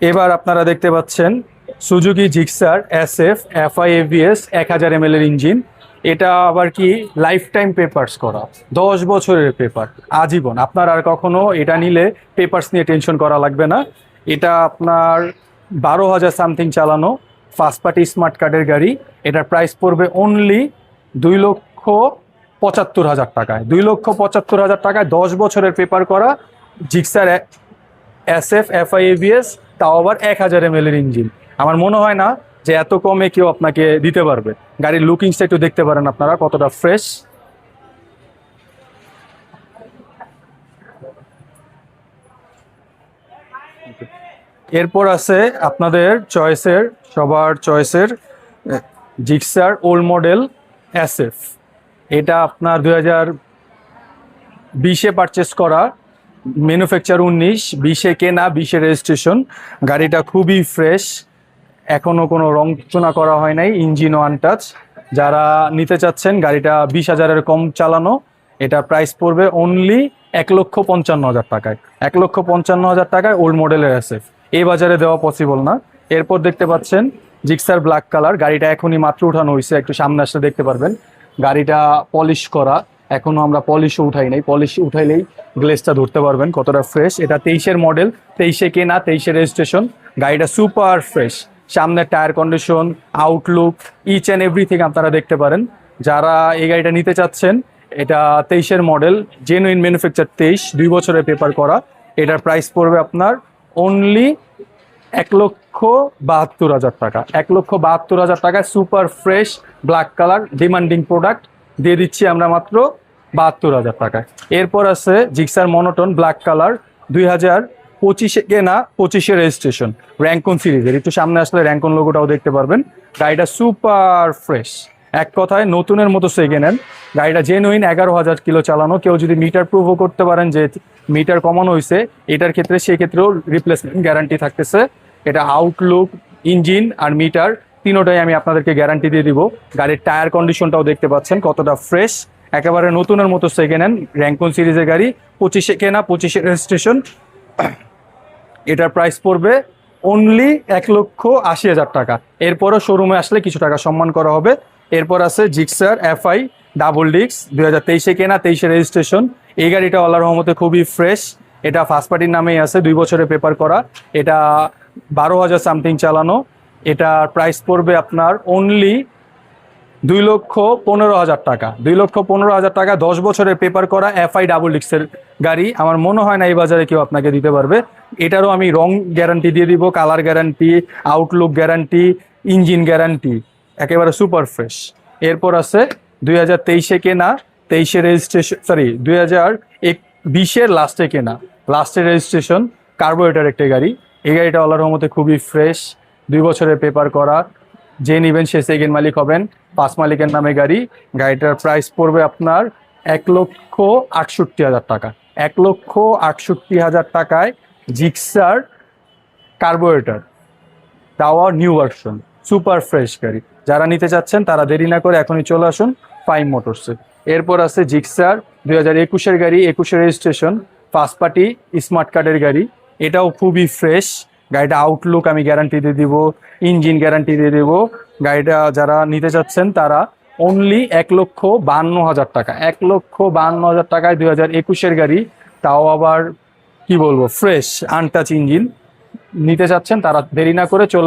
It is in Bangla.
এবার আপনারা দেখতে পাচ্ছেন Suzuki Gixxer S F FI ABS এক হাজার এম এর ইঞ্জিন। এটা আবার কি লাইফ টাইম পেপার্স করা, দশ বছরের পেপার আজীবন। আপনার আর কখনো এটা নিলে পেপার্স নিয়ে টেনশন করা লাগবে না। এটা আপনার বারো হাজার সামথিং চালানো ফার্স্ট পার্টি স্মার্ট কার্ডের গাড়ি। এটার প্রাইস পড়বে অনলি দুই লক্ষ পঁচাত্তর হাজার টাকায়। দুই লক্ষ পঁচাত্তর হাজার টাকায় দশ বছরের পেপার করা Gixxer S F FI ABS তাও আবার এক হাজার এম এর ইঞ্জিন আমার মনে হয় না যে এত কমে কেউ আপনাকে দিতে পারবে। গাড়ির লুকিংসটা একটু দেখতে পারেন আপনারা, কতটা ফ্রেশ এরপর আছে আপনাদের চয়েসের সবার চয়েসের জিক্সার ওল্ড মডেল এস এটা আপনার দুই হাজার বিশে পারচেস করা ম্যানুফ্যাকচার উনিশ, বিশে কেনা, বিশে রেজিস্ট্রেশন গাড়িটা খুবই ফ্রেশ এখনও কোনো রং চুনা করা হয় নাই ইঞ্জিন ওয়ান টাচ যারা নিতে চাচ্ছেন, গাড়িটা বিশ হাজারের কম চালানো। এটা প্রাইস পড়বে অনলি এক লক্ষ পঞ্চান্ন হাজার টাকায়। এক লক্ষ পঞ্চান্ন হাজার টাকায় ওল্ড মডেলের এসএফ এই বাজারে দেওয়া পসিবল না। এরপর দেখতে পাচ্ছেন জিক্সার ব্ল্যাক কালার গাড়িটা এখনই মাত্র উঠানো হয়েছে একটু সামনে আসলে দেখতে পারবেন। গাড়িটা পলিশ করা। এখনও আমরা পলিশও উঠাই নাই। পলিশ উঠাইলেই গ্লেসটা ধরতে পারবেন, কতটা ফ্রেশ এটা তেইশের মডেল তেইশে কে কেনা, তেইশে রেজিস্ট্রেশন গাড়িটা সুপার ফ্রেশ সামনে tyre condition outlook each and everything আপনারা দেখতে পারেন। যারা এই গাড়িটা নিতে চাচ্ছেন, এটা তেইশের মডেল জেনুইন ম্যানুফ্যাকচার তেইশ, দুই বছরের পেপার করা। এটার প্রাইস পড়বে আপনার অনলি এক লক্ষ বাহাত্তর হাজার টাকা। এক লক্ষ বাহাত্তর হাজার টাকায় super fresh black colour demanding product দিয়ে দিচ্ছি আমরা মাত্র বাহাত্তর হাজার টাকায়। এরপর আছে জিক্সার মনোটন ব্ল্যাক কালার দুই হাজার পঁচিশে কেনা পঁচিশে রেজিস্ট্রেশন র্যাঙ্কন সিরিজের একটু সামনে আসলে র্যাঙ্কন লোগোটাও দেখতে পারবেন। গাড়িটা সুপার ফ্রেশ এক কথায় নতুনের মতো সেকেন্ড হ্যান্ড গাড়িটা জেনুইন এগারো হাজার কিলো চালানো। কেউ যদি মিটার প্রুভও করতে পারেন যে মিটার কমানো হয়েছে এটার ক্ষেত্রে সেক্ষেত্রেও রিপ্লেসমেন্ট গ্যারান্টি থাকতেছে। এটা আউটলুক ইঞ্জিন আর মিটার তিনোটাই আমি আপনাদেরকে গ্যারান্টি দিয়ে দিব। গাড়ির টায়ার কন্ডিশনটাও দেখতে পাচ্ছেন, কতটা ফ্রেশ একেবারে নতুনের মতো সেকেন্ড হ্যান্ড র্যাঙ্কন সিরিজের গাড়ি, পঁচিশে কেনা, পঁচিশে রেজিস্ট্রেশন এটার প্রাইস পড়বে অনলি এক লক্ষ আশি হাজার টাকা। এরপরও শোরুমে আসলে কিছু টাকা সম্মান করা হবে। এরপর আছে জিক্সার এফআই ডাবল ডিক্স দুই হাজার তেইশে কেনা, তেইশে রেজিস্ট্রেশন এই গাড়িটা আল্লাহ রহমতে খুবই ফ্রেশ এটা ফার্স্ট পার্টির নামেই আছে, দুই বছরে পেপার করা। এটা বারো হাজার সামথিং চালানো। এটার প্রাইস পড়বে আপনার অনলি দুই লক্ষ পনেরো হাজার টাকা। দুই লক্ষ পনেরো হাজার টাকা, দশ বছরের পেপার করা এফআই ডাবল ডিক্সের গাড়ি। আমার মনে হয় না এই বাজারে কেউ আপনাকে দিতে পারবে। এটারও আমি রং গ্যারান্টি দিয়ে দিব colour guarantee outlook guarantee engine guarantee একেবারে সুপার ফ্রেশ এরপর আছে দুই হাজার তেইশে কেনা, তেইশে রেজিস্ট্রেশন সরি দুই হাজার এক বিশের লাস্টে কেনা। লাস্টের রেজিস্ট্রেশন কার্বোরেটার একটা গাড়ি। এই গাড়িটা আল্লাহর রহমতে খুবই ফ্রেশ দুই বছরের পেপার করা। যে নেবেন সে সেকেন্ড মালিক হবেন। পাঁচ মালিকের নামে গাড়ি। গাড়িটার প্রাইস পড়বে আপনার এক লক্ষ আটষট্টি হাজার টাকা। এক লক্ষ আটষট্টি হাজার টাকায় Gixxer carburettor tower new version super fresh গাড়ি। যারা নিতে চাচ্ছেন তারা দেরি না করে এখনই চলে আসুন ফাইম মোটরসে এরপর আছে জিক্সার দুই হাজার একুশের গাড়ি, একুশের রেজিস্ট্রেশন ফার্স্ট পার্টি স্মার্ট কার্ডের গাড়ি। এটাও খুবই ফ্রেশ গাড়িটা আউটলুক আমি গ্যারান্টি দিয়ে দিব ইঞ্জিন গ্যারান্টি দিয়ে দিব। গাড়িটা যারা নিতে চাচ্ছেন, তারা অনলি এক লক্ষ বান্ন হাজার টাকা, এক লক্ষ বান্ন হাজার টাকায় দুই হাজার একুশের গাড়ি, তাও আবার কি বলব ফ্রেশ আনটাচ ইঞ্জিন নিতে চাচ্ছেন, তারা দেরি না করে চলে